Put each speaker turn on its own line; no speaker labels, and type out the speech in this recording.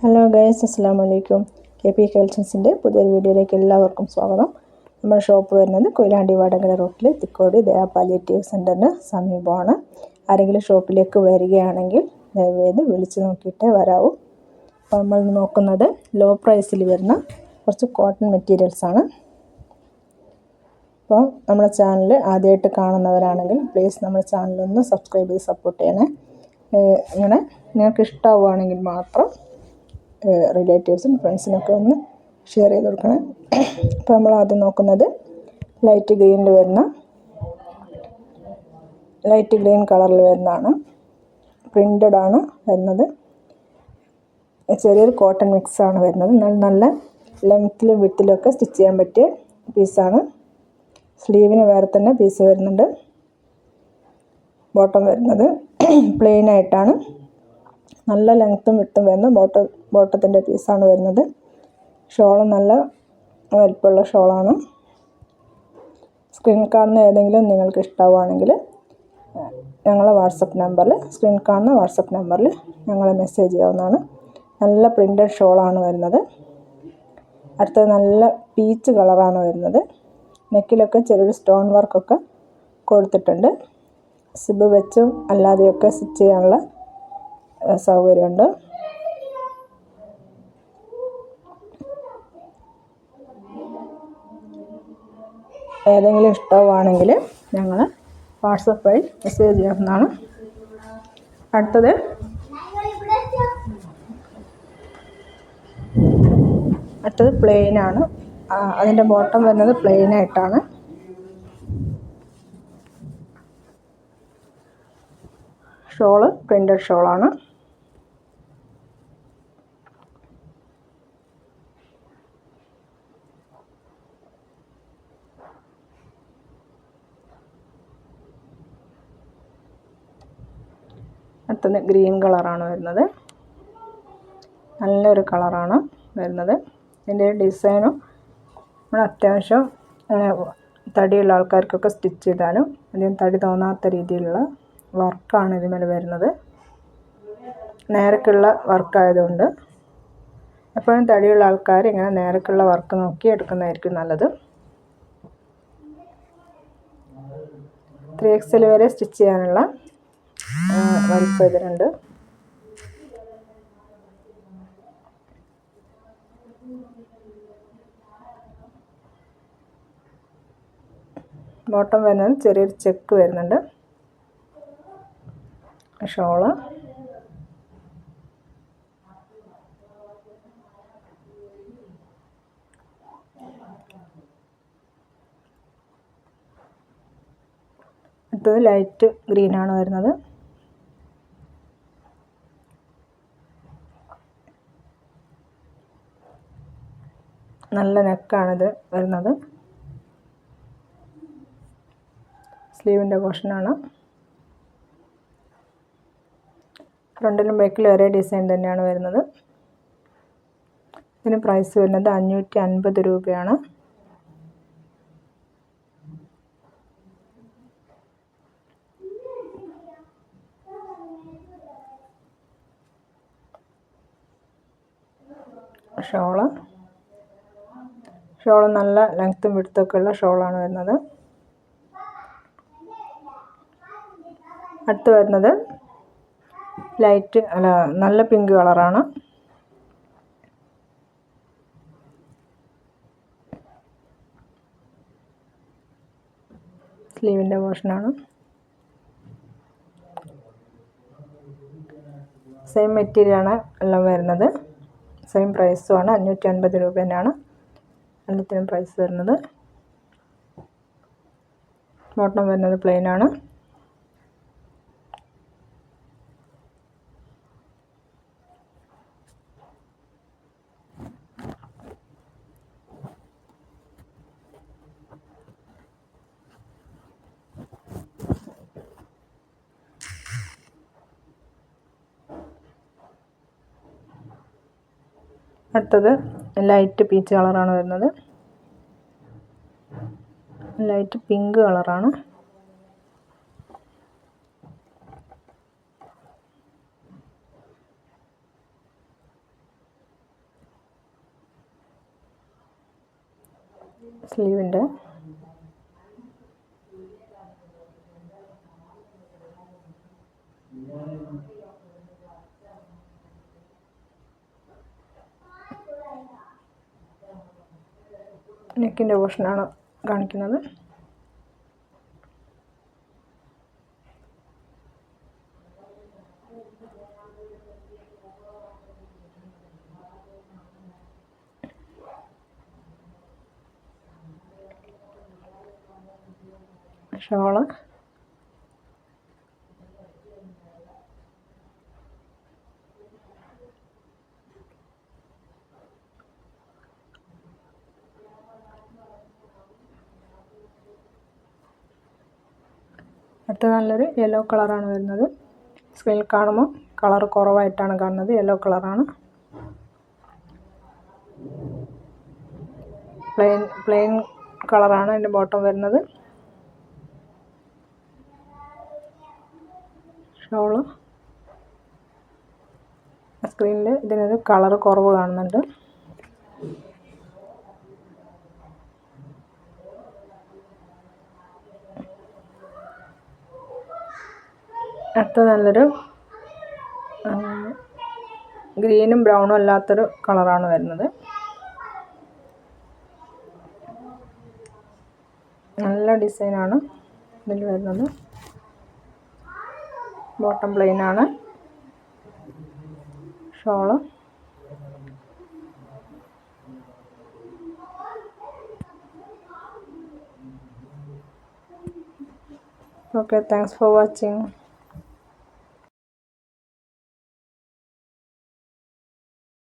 Hello guys അസ്സാം വലൈക്കും K P കളക്ഷൻസിന്റെ പുതിയൊരു വീഡിയോയിലേക്ക് എല്ലാവർക്കും സ്വാഗതം. നമ്മുടെ ഷോപ്പ് വരുന്നത് കൊയിലാണ്ടി വടകര റോട്ടിൽ തിക്കോടി ദയാ പാലിയേറ്റീവ് സെന്ററിന് സമീപമാണ്. ആരെങ്കിലും ഷോപ്പിലേക്ക് വരികയാണെങ്കിൽ ദയവേത് വിളിച്ച് നോക്കിയിട്ടേ വരാവൂ. അപ്പോൾ നമ്മൾ നോക്കുന്നത് ലോ പ്രൈസിൽ വരുന്ന കുറച്ച് കോട്ടൺ മെറ്റീരിയൽസാണ് അപ്പോൾ നമ്മുടെ ചാനൽ ആദ്യമായിട്ട് കാണുന്നവരാണെങ്കിൽ പ്ലീസ് നമ്മുടെ ചാനലൊന്ന് സബ്സ്ക്രൈബ് ചെയ്ത് സപ്പോർട്ട് ചെയ്യണേ. ഇങ്ങനെ നിങ്ങൾക്ക് ഇഷ്ടമാവുകയാണെങ്കിൽ മാത്രം റിലേറ്റീവ്സും ഫ്രണ്ട്സിനൊക്കെ ഒന്ന് ഷെയർ ചെയ്ത് കൊടുക്കണം. അപ്പോൾ നമ്മൾ ആദ്യം നോക്കുന്നത് ലൈറ്റ് ഗ്രീനിൽ വരുന്ന ലൈറ്റ് ഗ്രീൻ കളറിൽ വരുന്നതാണ്. പ്രിന്റഡ് ആണ് വരുന്നത്. ചെറിയൊരു കോട്ടൺ മിക്സ് ആണ് വരുന്നത്. നല്ല നല്ല ലെങ്ത്തിലും വിട്ടിലൊക്കെ സ്റ്റിച്ച് ചെയ്യാൻ പറ്റിയ പീസാണ് സ്ലീവിന് വേറെ തന്നെ പീസ് വരുന്നുണ്ട്. ബോട്ടം വരുന്നത്. പ്ലെയിൻ ആയിട്ടാണ്. നല്ല ലെങ്ത്തും വിട്ടും വരുന്ന ബോട്ട ബോട്ടത്തിന്റെ പീസാണ് വരുന്നത്. ഷോൾ നല്ല വലിപ്പമുള്ള ഷോളാണ്. സ്ക്രീൻ കാണുന്ന ഏതെങ്കിലും നിങ്ങൾക്ക് ഇഷ്ടമാവുകയാണെങ്കിൽ ഞങ്ങളെ വാട്സപ്പ് നമ്പറിൽ സ്ക്രീൻ കാണുന്ന വാട്സപ്പ് നമ്പറിൽ ഞങ്ങളെ മെസ്സേജ് ചെയ്യാവുന്നതാണ്. നല്ല പ്രിന്റഡ് ഷോളാണ് വരുന്നത്. അടുത്തത് നല്ല പീച്ച് കളറാണ് വരുന്നത്. നെക്കിലൊക്കെ ചെറിയൊരു സ്റ്റോൺ വർക്കൊക്കെ കൊടുത്തിട്ടുണ്ട്. സിബ് വെച്ചും അല്ലാതെയൊക്കെ സ്റ്റിച്ച് ചെയ്യാനുള്ള സൗകര്യമുണ്ട്. ഏതെങ്കിലും ഇഷ്ടമാണെങ്കിൽ ഞങ്ങൾ വാട്സപ്പ് വഴി മെസ്സേജ് ചെയ്യാവുന്നതാണ് അടുത്തത്. അടുത്തത് പ്ലെയിനാണ് അതിന്റെ ബോട്ടം വരുന്നത് പ്ലെയിനായിട്ടാണ് ഷോൾ പ്രിന്റഡ് ഷോളാണ്. അടുത്തത് ഗ്രീൻ കളറാണ് വരുന്നത്. നല്ലൊരു കളറാണ് വരുന്നത്. ഇതിന്റെ ഡിസൈനും നമ്മൾ അത്യാവശ്യം തടിയുള്ള ആൾക്കാർക്കൊക്കെ സ്റ്റിച്ച് ചെയ്താലും അധികം തടി തോന്നാത്ത രീതിയിലുള്ള വർക്കാണ് ഇതിന്മേൽ വരുന്നത്. നേരക്കുള്ള വർക്കായതുകൊണ്ട് എപ്പോഴും തടിയുള്ള ആൾക്കാർ ഇങ്ങനെ നേരക്കുള്ള വർക്ക് നോക്കി എടുക്കുന്നതായിരിക്കും നല്ലത്. ത്രീ എക്സൽ വരെ സ്റ്റിച്ച് ചെയ്യാനുള്ള വലിപ്പം ഇതിനുണ്ട് ബോട്ടം വരുന്നത് ചെറിയൊരു ചെക്ക് വരുന്നുണ്ട്. ഷോൾ അടുത്തത് ലൈറ്റ് ഗ്രീനാണ് വരുന്നത്. നല്ല നെക്കാണിത് വരുന്നത്. സ്ലീവിന്റെ പോർഷനാണ്. ഫ്രണ്ടിലും ബാക്കിലും ഒരേ ഡിസൈൻ തന്നെയാണ് വരുന്നത്. ഇതിന് പ്രൈസ് വരുന്നത് അഞ്ഞൂറ്റി അൻപത് രൂപയാണ്. ഷോൾ. ഷോൾ നല്ല ലെങ്ത്തും വിടുത്തൊക്കെ ഉള്ള ഷോളാണ് വരുന്നത്. അടുത്ത് വരുന്നത് ലൈറ്റ് അല്ല നല്ല പിങ്ക് കളറാണ്. സ്ലീവിന്റെ പോർഷനാണ്. സെയിം മെറ്റീരിയലാണ് എല്ലാം വരുന്നത്. സെയിം പ്രൈസുമാണ് അഞ്ഞൂറ്റി അൻപത് രൂപ എല്ലാത്തിനും പ്രൈസ് വരുന്നത്. ബോട്ടം വരുന്നത് പ്ലെയിൻ ആണ്. അടുത്തത് ലൈറ്റ് പീച്ച് കളറാണ് വരുന്നത്. ലൈറ്റ് പിങ്ക് കളറാണ്. സ്ലീവിന്റെ നെക്കിന്റെ പോർഷനാണ് കാണിക്കുന്നത്. ഷോൾ. അടുത്ത നല്ലൊരു യെല്ലോ കളറാണ് വരുന്നത്. സ്ക്രീനിൽ കാണുമ്പോൾ കളർ കുറവായിട്ടാണ് കാണുന്നത്. യെല്ലോ കളറാണ് പ്ലെയിൻ പ്ലെയിൻ കളറാണ് അതിന്റെ ബോട്ടം വരുന്നത്. ഷോൾ സ്ക്രീനിൽ ഇതിനൊരു കളർ കുറവ് കാണുന്നുണ്ട്. അടുത്ത നല്ലൊരു ഗ്രീനും ബ്രൗണും അല്ലാത്തൊരു കളറാണ് വരുന്നത്. നല്ല ഡിസൈനാണ് ഇതിൽ വരുന്നത്. Bottom പ്ലെയിനാണ്. Shawl. Okay thanks for watching.